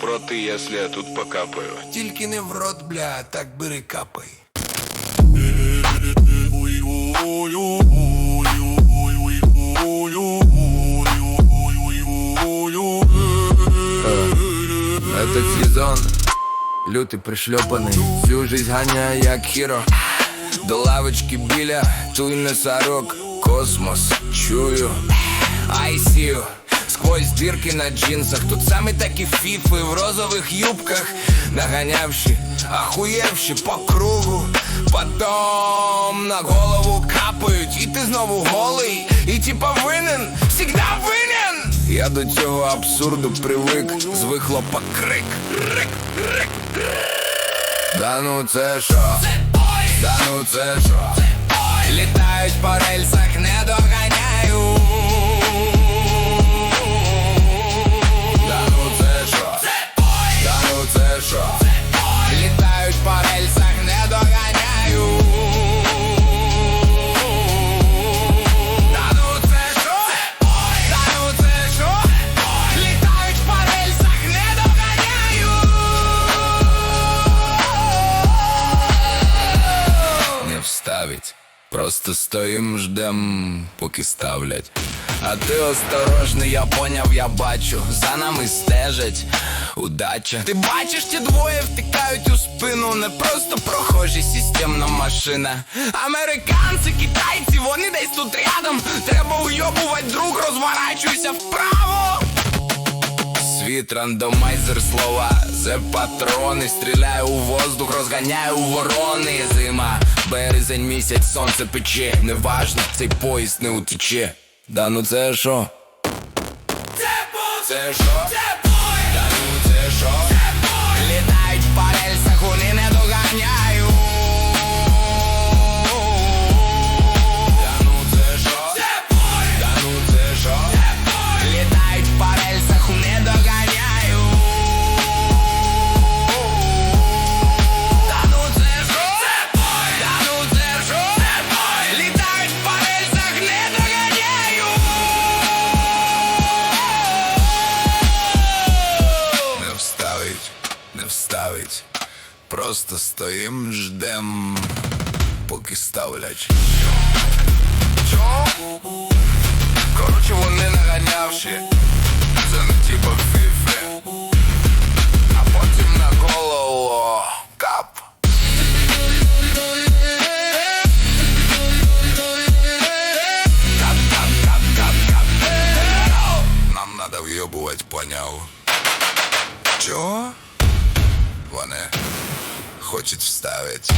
проти, якщо я тут покапаю? Тільки не в рот, бля, так бери капай. Этот сезон Лютий пришльопаний Всю жизнь ганяє як хіро. До лавочки біля Туй носорог. Космос Чую. I see you Сквозь дірки на джинсах. Тут самі такі фіфи в розових юбках. Наганявши, ахуєвши по кругу. Потом на голову капають І ти знову голий. І типа винен, всегда винен. Я до цього абсурду привик. Хлопак-крик Крик, крик, Да ну це що? Да ну це що? Літають по рельсах, не доганяю. Що? Літають по рельсах, не доганяю. Да ну це що? Да ну це що? Літають по рельсах, не доганяю. Не вставить. Просто стоїм, ждем, поки ставлять. А ти осторожний, я поняв, я бачу. За нами стежать. Удача. Ти бачиш, ті двоє втикають у спину. Не просто прохожі, системна машина. Американці, китайці, вони десь тут рядом. Треба уйобувати друг, розворачуйся вправо. Світ рандомайзер слова Зе патрони, стріляю у воздух, розганяю ворони Зима, березень, місяць, сонце пече Неважно, цей поїзд не утече Да ну це що? Це що? Просто стоїм, ждем, поки ставлять. Коротше, вони наганявши Це не типа фіфи А потім на голову кап. Нам надо вйобувати, поняв Чого? Вони хочуть вставити